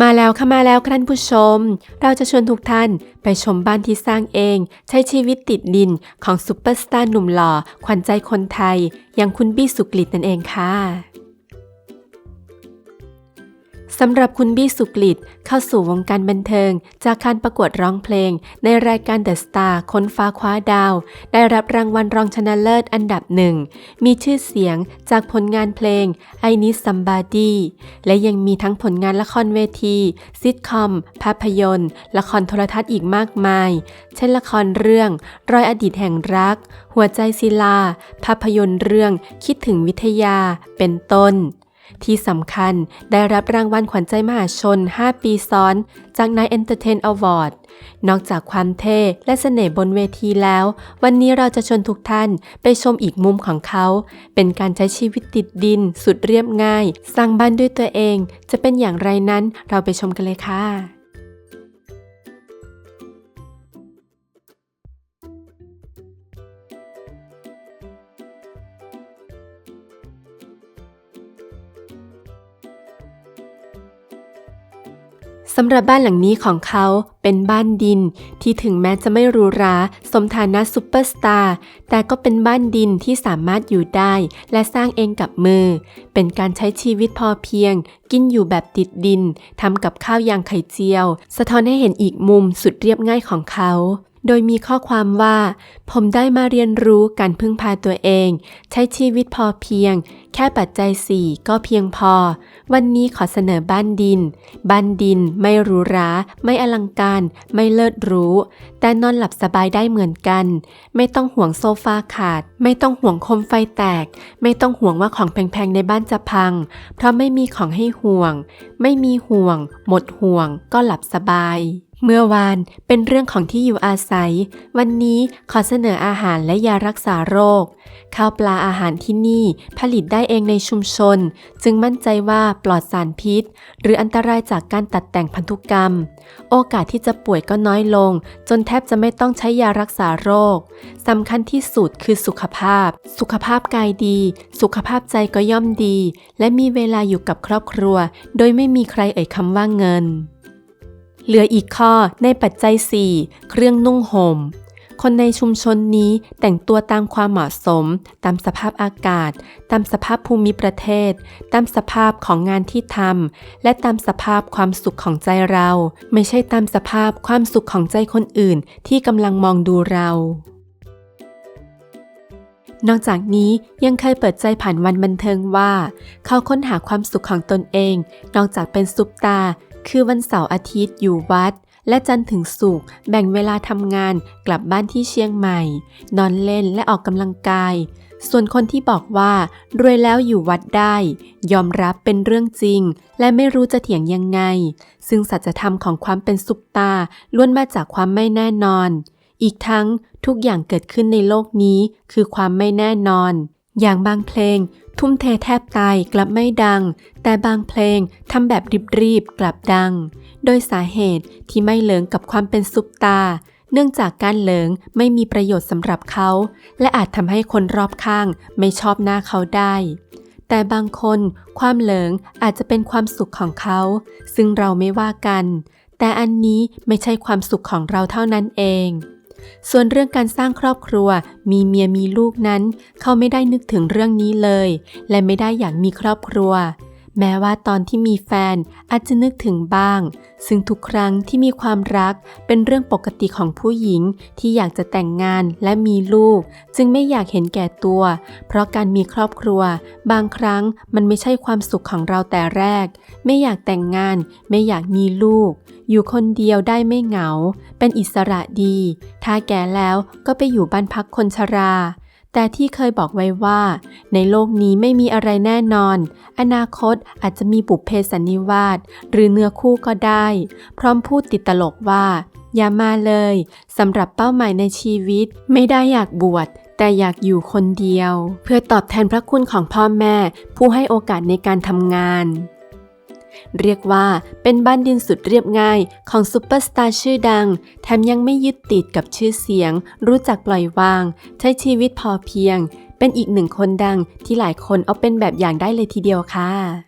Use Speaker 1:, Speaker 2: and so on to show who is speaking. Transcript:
Speaker 1: มาแล้วค่ะมาแล้วค่ะท่านผู้ชม เราจะชวนทุกท่านไปชมบ้านที่สร้างเอง ใช้ชีวิตติดดินของซุปเปอร์สตาร์หนุ่มหล่อ ขวัญใจคนไทย อย่างคุณบี้สุกฤตนั่นเองค่ะ สำหรับคุณบี้สุกฤตเข้าสู่วงการบันเทิง จากการประกวดร้องเพลง ในรายการเดอะสตาร์ค้นฟ้าคว้าดาว ได้รับรางวัลรองชนะเลิศอันดับหนึ่ง มีชื่อเสียงจากผลงานเพลง I Need Somebody และยังมีทั้งผลงานละครเวที ซิทคอม ภาพยนตร์ ละครโทรทัศน์อีกมากมาย เช่นละครเรื่อง รอยอดีตแห่งรัก หัวใจศิลา ภาพยนตร์เรื่องคิดถึงวิทยาเป็นต้น ที่สำคัญได้รับรางวัลขวัญใจมหาชน 5 ปีซ้อน จากนาย Entertain Award นอกจากความเท่และเสน่ห์บนเวทีแล้ว วันนี้เราจะชวนทุกท่านไปชมอีกมุมของเขา เป็นการใช้ชีวิตติดดิน สุดเรียบง่าย สร้างบ้านด้วยตัวเอง จะเป็นอย่างไรนั้นเราไปชมกันเลยค่ะ สำหรับบ้านหลังนี้ของเขาเป็นบ้านดินที่ถึงแม้จะไม่หรูหราสมฐานะซูเปอร์สตาร์แต่ก็เป็นบ้านดินที่สามารถอยู่ได้และสร้างเองกับมือ เป็นการใช้ชีวิตพอเพียง กินอยู่แบบติดดินทำกับข้าวยางไข่เจียว สะท้อนให้เห็นอีกมุมสุดเรียบง่ายของเขา โดยมีข้อความว่า ผมได้มาเรียนรู้การพึ่งพาตัวเอง ใช้ชีวิตพอเพียง แค่ปัจจัยสี่ก็เพียงพอ วันนี้ขอเสนอบ้านดิน บ้านดินไม่หรูหรา ไม่อลังการ ไม่เลิศหรูแต่นอนหลับสบายได้เหมือนกัน ไม่ต้องห่วงโซฟาขาด ไม่ต้องห่วงคมไฟแตก ไม่ต้องห่วงว่าของแพงๆในบ้านจะพัง เพราะไม่มีของให้ห่วง ไม่มีห่วง หมดห่วง ก็หลับสบาย เมื่อวานเป็นเรื่องของที่อยู่อาศัย วันนี้ขอเสนออาหารและยารักษาโรค ข้าวปลาอาหารที่นี่ผลิตได้เองในชุมชน จึงมั่นใจว่าปลอดสารพิษ หรืออันตรายจากการตัดแต่งพันธุกรรม โอกาสที่จะป่วยก็น้อยลง จนแทบจะไม่ต้องใช้ยารักษาโรคสำคัญที่สุดคือสุขภาพ สุขภาพกายดี สุขภาพใจก็ย่อมดี และมีเวลาอยู่กับครอบครัว โดยไม่มีใครเอ่ยคำว่าเงิน เหลืออีกข้อในปัจจัย 4 เครื่องนุ่งห่ม คนในชุมชนนี้แต่งตัวตามความเหมาะสม ตามสภาพอากาศ ตามสภาพภูมิประเทศ ตามสภาพของงานที่ทำและตามสภาพความสุขของใจเรา ไม่ใช่ตามสภาพความสุขของใจคนอื่นที่กำลังมองดูเรานอกจากนี้ยังเคยเปิดใจผ่านวันบันเทิงว่า เขาค้นหาความสุขของตนเอง นอกจากเป็นซุปตา คือวันเสาร์อาทิตย์อยู่วัด และจันทร์ถึงศุกร์แบ่งเวลาทำงานกลับบ้านที่เชียงใหม่ นอนเล่นและออกกำลังกาย ส่วนคนที่บอกว่ารวยแล้วอยู่วัดได้ ยอมรับเป็นเรื่องจริง และไม่รู้จะเถียงยังไง ซึ่งสัจธรรมของความเป็นซุปตาล้วนมาจากความไม่แน่นอน อีกทั้งทุกอย่างเกิดขึ้นในโลกนี้คือความไม่แน่นอน อย่างบางเพลง ทุ่มเทแทบตายกลับไม่ดัง แต่บางเพลงทำแบบรีบๆกลับดัง โดยสาเหตุที่ไม่เหลิงกับความเป็นซุปตา เนื่องจากการเหลิงไม่มีประโยชน์สำหรับเขา และอาจทำให้คนรอบข้างไม่ชอบหน้าเขาได้ แต่บางคนความเหลิงอาจจะเป็นความสุขของเขา ซึ่งเราไม่ว่ากัน แต่อันนี้ไม่ใช่ความสุขของเราเท่านั้นเอง ส่วนเรื่องการสร้างครอบครัว มีเมียมีลูกนั้น เขาไม่ได้นึกถึงเรื่องนี้เลย และไม่ได้อยากมีครอบครัว แม้ว่าตอนที่มีแฟนอาจจะนึกถึงบ้าง ซึ่งทุกครั้งที่มีความรักเป็นเรื่องปกติของผู้หญิงที่อยากจะแต่งงานและมีลูก จึงไม่อยากเห็นแก่ตัว เพราะการมีครอบครัว บางครั้งมันไม่ใช่ความสุขของเราแต่แรก ไม่อยากแต่งงาน ไม่อยากมีลูก อยู่คนเดียวได้ไม่เหงา เป็นอิสระดี ถ้าแก่แล้วก็ไปอยู่บ้านพักคนชรา แต่ที่เคยบอกไว้ว่า ในโลกนี้ไม่มีอะไรแน่นอน อนาคตอาจจะมีบุพเพสันนิวาสหรือเนื้อคู่ก็ได้ พร้อมพูดติดตลกว่า อย่ามาเลยสำหรับเป้าหมายในชีวิต ไม่ได้อยากบวชแต่อยากอยู่คนเดียว เพื่อตอบแทนพระคุณของพ่อแม่ ผู้ให้โอกาสในการทำงาน เรียกว่าเป็นบ้านดินสุดเรียบง่ายของซูเปอร์สตาร์ชื่อดัง แถมยังไม่ยึดติดกับชื่อเสียง รู้จักปล่อยวาง ใช้ชีวิตพอเพียง เป็นอีกหนึ่งคนดังที่หลายคนเอาเป็นแบบอย่างได้เลยทีเดียวค่ะ